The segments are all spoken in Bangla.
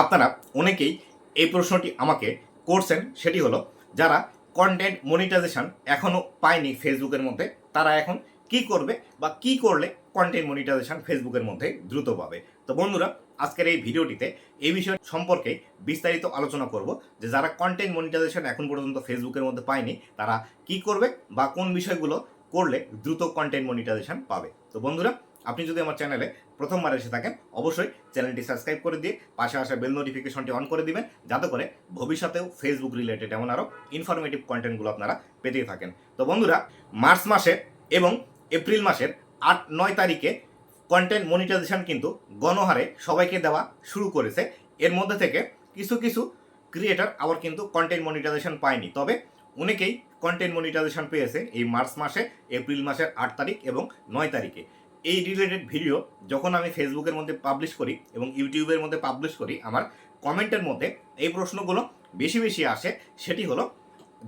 আপনারা অনেকেই এই প্রশ্নটি আমাকে করছেন, সেটি হলো, যারা কন্টেন্ট মনিটাইজেশন এখনও পায়নি ফেসবুকের মধ্যে, তারা এখন কি করবে বা কি করলে কন্টেন্ট মনিটাইজেশন ফেসবুকের মধ্যে দ্রুত পাবে? তো বন্ধুরা, আজকের এই ভিডিওটিতে এই বিষয় সম্পর্কে বিস্তারিত আলোচনা করব, যে যারা কন্টেন্ট মনিটাইজেশন এখন পর্যন্ত ফেসবুকের মধ্যে পায়নি, তারা কি করবে বা কোন বিষয়গুলো করলে দ্রুত কন্টেন্ট মনিটাইজেশন পাবে? তো বন্ধুরা আপনি যদি আমার চ্যানেলে প্রথমবার এসে থাকেন, অবশ্যই চ্যানেলটি সাবস্ক্রাইব করে দিয়ে পাশে আসা বেল নোটিফিকেশনটি অন করে দিবেন, যাতে করে ভবিষ্যতেও ফেসবুক রিলেটেড এমন আরও ইনফরমেটিভ কন্টেন্টগুলো আপনারা পেতেই থাকেন। তো বন্ধুরা, মার্চ মাসে এবং এপ্রিল মাসের আট, নয় তারিখে কন্টেন্ট মনিটাইজেশন কিন্তু গণহারে সবাইকে দেওয়া শুরু করেছে। এর মধ্যে থেকে কিছু কিছু ক্রিয়েটার আবার কিন্তু কন্টেন্ট মনিটাইজেশন পায়নি। তবে অনেকেই কন্টেন্ট মনিটাইজেশন পেয়েছে এই মার্চ মাসে, এপ্রিল মাসের আট তারিখ এবং নয় তারিখে। এই রিলেটেড ভিডিও যখন আমি ফেসবুকের মধ্যে পাবলিশ করি এবং ইউটিউবের মধ্যে পাবলিশ করি, আমার কমেন্টের মধ্যে এই প্রশ্নগুলো বেশি বেশি আসে। সেটি হলো,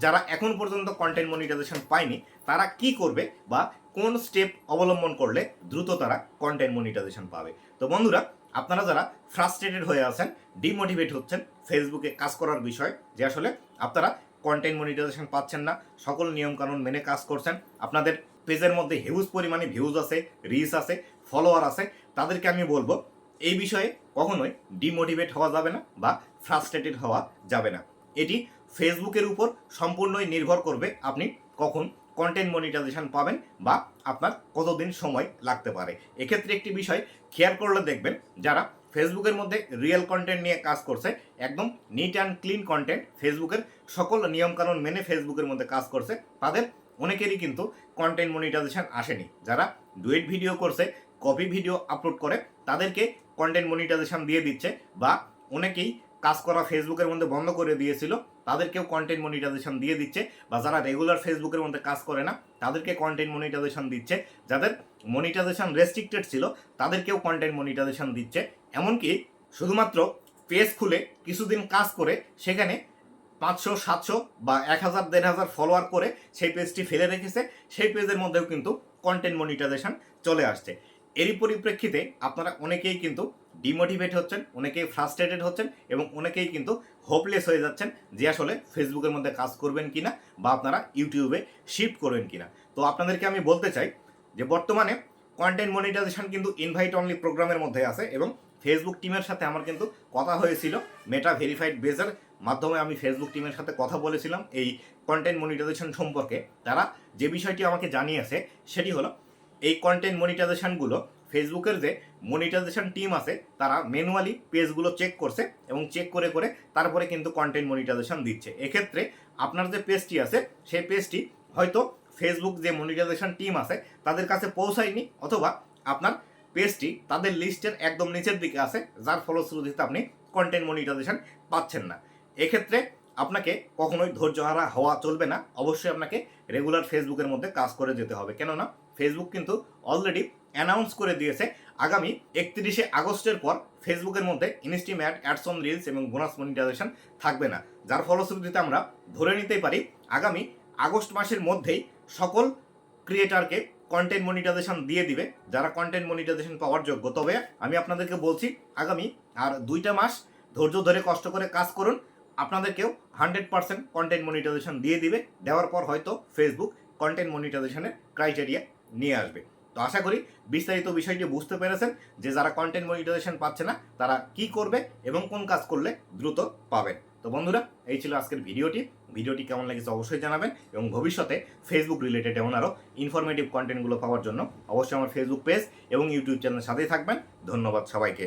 যারা এখন পর্যন্ত কন্টেন্ট মনিটাইজেশন পায়নি, তারা কি করবে বা কোন স্টেপ অবলম্বন করলে দ্রুত তারা কন্টেন্ট মনিটাইজেশন পাবে? তো বন্ধুরা, আপনারা যারা ফ্রাস্ট্রেটেড হয়ে আছেন ডিমোটিভেট হচ্ছেন ফেসবুকে কাজ করার বিষয় যে আসলে আপনারা কন্টেন্ট মনিটাইজেশন পাচ্ছেন না, সকল নিয়মকানুন মেনে কাজ করছেন, আপনাদের পেজের মধ্যে হিউজ পরিমাণে ভিউজ আছে রিচ আছে ফলোয়ার আছে, তাদেরকে আমি বলব, এই বিষয়ে কখনোই ডিমোটিভেট হওয়া যাবে না বা ফ্রাস্ট্রেটেড হওয়া যাবে না। এটি ফেসবুকের উপর সম্পূর্ণই নির্ভর করবে আপনি কখন কন্টেন্ট মনিটাইজেশন পাবেন বা আপনার কতদিন সময় লাগতে পারে। এক্ষেত্রে একটি বিষয় খেয়াল করলে দেখবেন, যারা ফেসবুকের মধ্যে রিয়েল কন্টেন্ট নিয়ে কাজ করছে, একদম নিট অ্যান্ড ক্লিন কন্টেন্ট ফেসবুকের সকল নিয়মকানুন মেনে ফেসবুকের মধ্যে কাজ করছে, তাদের অনেকেরই কিন্তু কন্টেন্ট মনিটাইজেশন আসেনি। যারা ডুয়েট ভিডিও করছে কপি ভিডিও আপলোড করে, তাদেরকে কন্টেন্ট মনিটাইজেশন দিয়ে দিচ্ছে বা অনেকেই কাজ করা ফেসবুকের মধ্যে বন্ধ করে দিয়েছিল, তাদেরকেও কন্টেন্ট মনিটাইজেশন দিয়ে দিচ্ছে বা যারা রেগুলার ফেসবুকের মধ্যে কাজ করে না, তাদেরকে কন্টেন্ট মনিটাইজেশন দিচ্ছে। যাদের মনিটাইজেশন রেস্ট্রিক্টেড ছিল, তাদেরকেও কন্টেন্ট মনিটাইজেশন দিচ্ছে। এমনকি শুধুমাত্র পেজ খুলে কিছুদিন কাজ করে, সেখানে পাঁচশো, সাতশো বা এক হাজার, দেড় হাজার ফলোয়ার করে সেই পেজটি ফেলে রেখেছে। সেই পেজের মধ্যেও কিন্তু কন্টেন্ট মনিটাইজেশন চলে আসছে। এরই পরিপ্রেক্ষিতে আপনারা অনেকেই কিন্তু ডিমোটিভেট হচ্ছেন, অনেকেই ফ্রাস্ট্রেটেড হচ্ছেন এবং অনেকেই কিন্তু হোপলেস হয়ে যাচ্ছেন যে আসলে ফেসবুকের মধ্যে কাজ করবেন কিনা বা আপনারা ইউটিউবে শিফট করবেন কিনা। তো আপনাদেরকে আমি বলতে চাই যে বর্তমানে কন্টেন্ট মনিটাইজেশন কিন্তু ইনভাইট অনলি প্রোগ্রামের মধ্যে আছে এবং ফেসবুক টিমের সাথে আমার কিন্তু কথা হয়েছিল মেটা ভেরিফাইড বেজের মাধ্যমে আমি ফেসবুক টিমের সাথে কথা বলেছিলাম এই কন্টেন্ট মনিটাইজেশন সম্পর্কে। তারা যে বিষয়টি আমাকে জানিয়েছে, সেটি হলো এই কন্টেন্ট মনিটাইজেশনগুলো ফেসবুকের যে মনিটাইজেশন টিম আছে, তারা ম্যানুয়ালি পেজগুলো চেক করছে এবং চেক করে করে তারপরে কিন্তু কন্টেন্ট মনিটাইজেশন দিচ্ছে। এক্ষেত্রে আপনার যে পেজটি আছে, সেই পেজটি হয়তো ফেসবুক যে মনিটাইজেশন টিম আছে, তাদের কাছে পৌঁছায়নি অথবা আপনার পেজটি তাদের লিস্টের একদম নিচের দিকে আছে, যার ফলশ্রুতিতে আপনি কন্টেন্ট মনিটাইজেশন পাচ্ছেন না। এক্ষেত্রে আপনাকে কখনোই ধৈর্যহারা হওয়া চলবে না। অবশ্যই আপনাকে রেগুলার ফেসবুকের মধ্যে কাজ করে যেতে হবে। কেননা ফেসবুক কিন্তু অলরেডি অ্যানাউন্স করে দিয়েছে, আগামী একত্রিশে আগস্টের পর ফেসবুকের মধ্যে instream ad ads on reels এবং বোনাস মনিটাইজেশন থাকবে না। যার ফলশ্রুতিতে আমরা ধরে নিতেই পারি, আগামী আগস্ট মাসের মধ্যেই সকল ক্রিয়েটারকে কন্টেন্ট মনিটাইজেশন দিয়ে দিবে। যারা কন্টেন্ট মনিটাইজেশন পাওয়ার যোগ্য। তবে আমি আপনাদেরকে বলছি, আগামী আর দুইটা মাস ধৈর্য ধরে, কষ্ট করে কাজ করুন। আপনাদেরকেও হান্ড্রেড পার্সেন্ট কন্টেন্ট মনিটাইজেশন দিয়ে দিবে। দেওয়ার পর হয়তো ফেসবুক কন্টেন্ট মনিটাইজেশনের ক্রাইটেরিয়া নিয়ে আসবে। তো আশা করি বিস্তারিত বিষয়টি বুঝতে পেরেছেন যে যারা কন্টেন্ট মনিটাইজেশন পাচ্ছে না, তারা কি করবে এবং কোন কাজ করলে দ্রুত পাবেন তো বন্ধুরা, এই ছিল আজকের ভিডিওটি। ভিডিওটি কেমন লেগেছে অবশ্যই জানাবেন এবং ভবিষ্যতে ফেসবুক রিলেটেড এমন আরও ইনফরমেটিভ কন্টেন্টগুলো পাওয়ার জন্য অবশ্যই আমার ফেসবুক পেজ এবং ইউটিউব চ্যানেলের সাথেই থাকবেন। ধন্যবাদ সবাইকে।